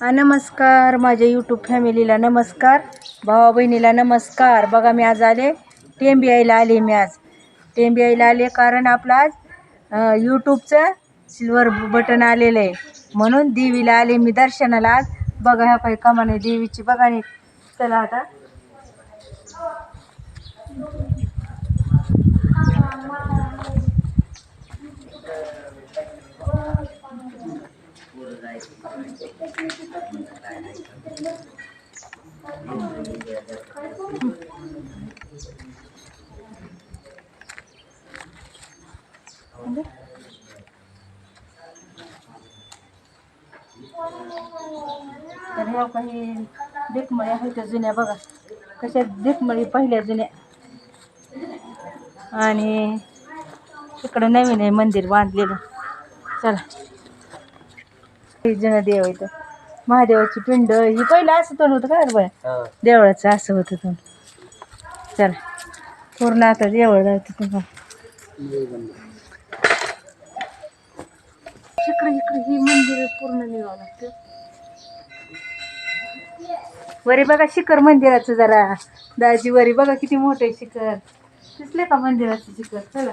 नमस्कार माझ्या यूट्यूब फॅमिलीला नमस्कार भावा बहिणीला नमस्कार. बघा मी आज आले टेंबियाईला आले मी आज. टेंबियाईला आले कारण आपलं आज यूट्यूबचं सिल्वर बटन आलेलं आहे. म्हणून देवीला आले मी दर्शनाला आज. बघा ह्या काही कमाने देवीची. बघा नाही चला आता. तर ह्या काही देखमळी आहेत त्या जुन्या बघा. कशा देखमळी पहिल्या जुन्या. आणि इकडं नवीन आहे मंदिर बांधलेलं. चला. हे जुनं देव इथं महादेवाची पिंड ही पहिलं असं तर होतं रे बाया देवळाचं असं होतं तर चला पूर्ण आता देवळ जायचं तुम्हाला इकडे इकडे ही मंदिर पूर्ण निघावं लागतं. वरी बघा शिखर मंदिराचं जरा. दाजी वरी बघा किती मोठे शिखर. दिसले का मंदिराचं शिखर? चला.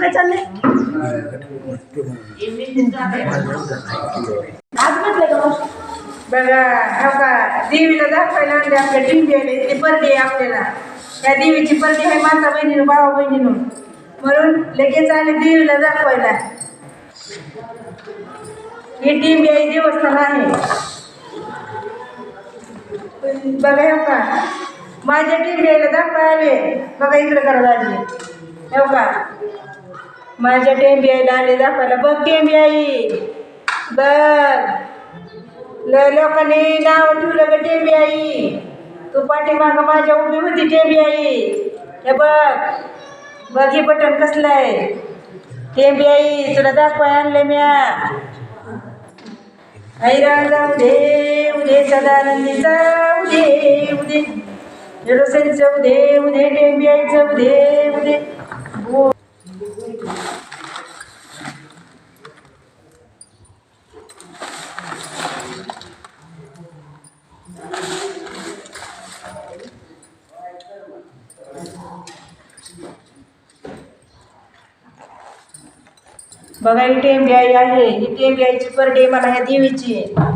काय चाललंय? बघा का देवीला दाखवायला आणले आपल्या टिंबेले ते परडे आहे आपल्याला. त्या देवीची परडी आहे माता बहिणीनं भावा बहिणीनं. म्हणून लगेच आले देवीला दाखवायला. हे टिंबियाई देवस्थान आहे. बघा येऊ का माझ्या टिंबियाईला दाखवाय आले बघा इकडे करा लागले येऊ का माझ्या टेंबियाईला आले दाखवायला. बघ टेंबियाई. बघ. लोकांनी नाव ठेवलं ग टेंबी आई तू पाठीमागं माझ्या उभी होती टेंबी आई हे बघ. बघ हे बटन कसलं आहे. टेबी आई तुला दाखवाय आणलं म्या. आई जाऊ दे उदे सदानंदी जाऊ दे उदे. एडोसेन जाऊ दे उदे टेबी आई दे उदे. बघा ही टेंबी आई आहे. ही टेंबी आईची परडे मला ह्या देवीची. आहे.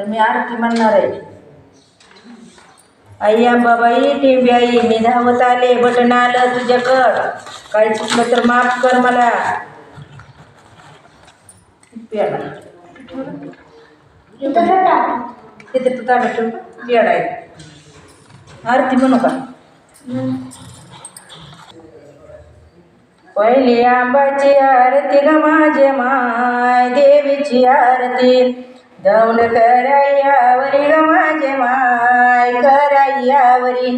तर मी आरती म्हणणार आहे. आई अंबाबाई टेंबी आई मी धावत आले बटन आलं तुझ्याकड. काही चुकलं तर माफ कर मला. तिथे तू ठेव प्याडा आहे. आरती म्हणू का? पहिली आंबाची आरती ग माझे माय देवीची आरती. दौंड करायावरी ग माझे माय करायावरी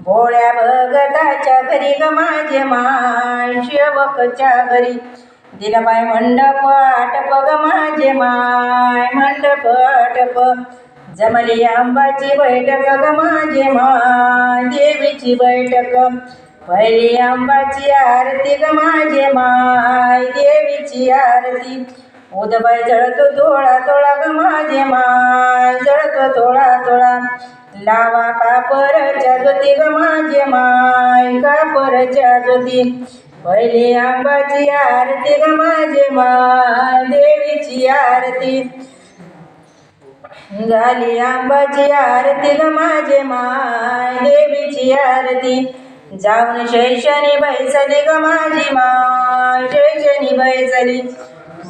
भोळ्या भगताच्या घरी ग माझे माय शेवकच्या घरी. दिलाबाई मंडप आटप ग माझे माय मंडप आटप. जमली आंबाची बैठक ग माझे माय देवीची बैठक. पहिली आंबाची आरती ग माझे माय देवीची आरती. उदबाई जळतो थोडा थोडा ग माझे माय. जळतो थोडा थोडा लावा कापरच्या ज्योती ग माझे माय. कापरच्या ज्योती पहिली आंबाची आरती ग माझे माय. देवीची आरती. झाली आंबाची आरती ग माझे माय. देवीची आरती. जाऊन शैक्षणी बैसली ग माझी माय. शैक्षणी बैसली.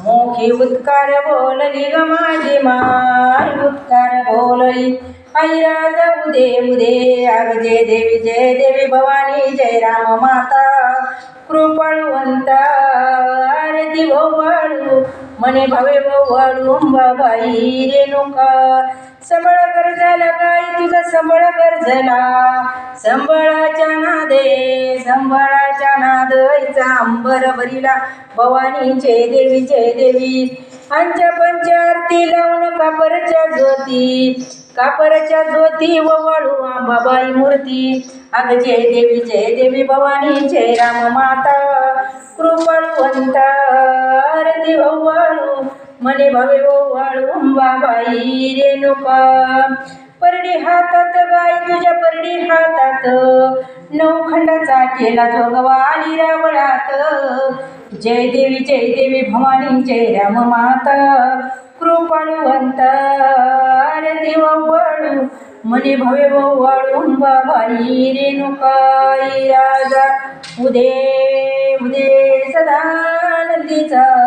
मोखी उत्कार बोलली ग माझी माय उत्कार बोलली ऐरा जाऊ दे उदे आग जय देवी जय देवी भवानी जय राम माता. कृपळवंत आरती भोवाळू मने भावे भाऊ अंबाबाई रेणुका संबळ गरजला काय? तुझा संबळ गरजला संबळाच्या नादे संबळाच्या नादचा अंबर भरिला. भवानी जय देवी जय देवी. आमच्या पंचारती लावून कापरच्या ज्योती. कापरच्या ज्योती ववाळू आंबाबाई मूर्ती. अग जय देवी जय देवी भवानी जय राम माता. कृपाळुवंता आरती ववाळू मने भवे ववाळू अंबाबाई रेणुका परडी हातात बाई तुझ्या परडी हातात. नऊ खंडाचा केला जोगवा आली रावळात. जय देवी जय देवी भवानी जय राम माता. कृपाळुवंत आरती वाळू. मने भवे वळू बाबाई रेणुकाई राजा उदे उदे सदानंदीचा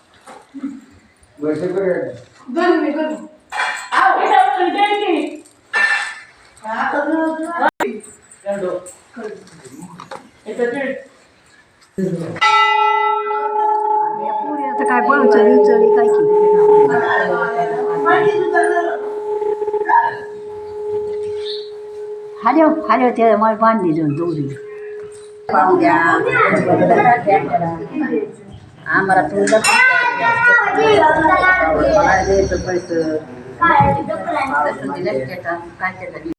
उदे आता काय बोलचली उचली काय की हॅलो हॅलो ते मला बांधली जाऊन दोरी पाहू द्या आम्हाला तुझं मला द्यायचं पैसे काय केलं